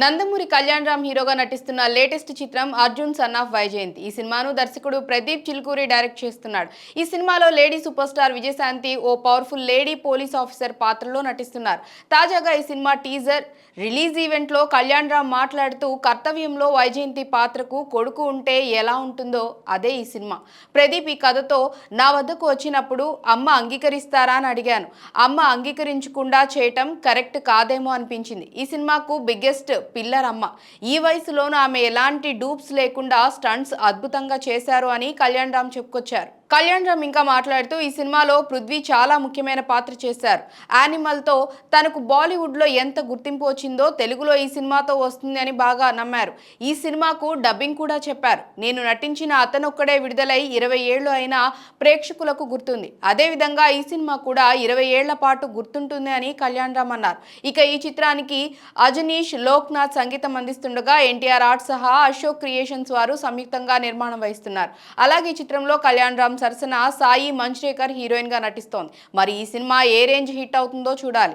నందమూరి కళ్యాణ్ రామ్ హీరోగా నటిస్తున్న లేటెస్ట్ చిత్రం అర్జున్ సన్ ఆఫ్ వైజయంతి. ఈ సినిమాను దర్శకుడు ప్రదీప్ చిల్కూరి డైరెక్ట్ చేస్తున్నాడు. ఈ సినిమాలో లేడీ సూపర్ స్టార్ విజయశాంతి ఓ పవర్ఫుల్ లేడీ పోలీస్ ఆఫీసర్ పాత్రలో నటిస్తున్నారు. తాజాగా ఈ సినిమా టీజర్ రిలీజ్ ఈవెంట్లో కళ్యాణ్ రామ్ మాట్లాడుతూ కర్తవ్యంలో వైజయంతి పాత్రకు కొడుకు ఉంటే ఎలా ఉంటుందో అదే ఈ సినిమా. ప్రదీప్ ఈ కథతో నా వద్దకు వచ్చినప్పుడు అమ్మ అంగీకరిస్తారా అని అడిగాను. అమ్మ అంగీకరించకుండా చేయటం కరెక్ట్ కాదేమో అనిపించింది. ఈ సినిమాకు బిగ్గెస్ట్ పిల్లర్ అమ్మ ఈ వయసులోనూ ఆమె ఎలాంటి డూప్స్ లేకుండా స్టంట్స్ అద్భుతంగా చేశారు అని కళ్యాణ్ రామ్ చెప్పుకొచ్చారు. కళ్యాణ్ రామ్ ఇంకా మాట్లాడుతూ ఈ సినిమాలో పృథ్వీ చాలా ముఖ్యమైన పాత్ర చేశారు. యానిమల్తో తనకు బాలీవుడ్లో ఎంత గుర్తింపు వచ్చిందో తెలుగులో ఈ సినిమాతో వస్తుంది అని బాగా నమ్మారు. ఈ సినిమాకు డబ్బింగ్ కూడా చెప్పారు. నేను నటించిన అతనొక్కడే విడుదలై ఇరవై ఏళ్ళు అయినా ప్రేక్షకులకు గుర్తుంది. అదేవిధంగా ఈ సినిమా కూడా ఇరవై ఏళ్ళ పాటు గుర్తుంటుంది అని కళ్యాణ్ రామ్ అన్నారు. ఇక ఈ చిత్రానికి అజనీష్ లోక్నాథ్ సంగీతం అందిస్తుండగా ఎన్టీఆర్ ఆర్ట్ సహా అశోక్ క్రియేషన్స్ వారు సంయుక్తంగా నిర్మాణం వహిస్తున్నారు. అలాగే ఈ చిత్రంలో కళ్యాణ్ రామ్ సరసన సాయి మంజ్రేకర్ హీరోయిన్గా నటిస్తోంది. మరి ఈ సినిమా ఏ రేంజ్ హిట్ అవుతుందో చూడాలి.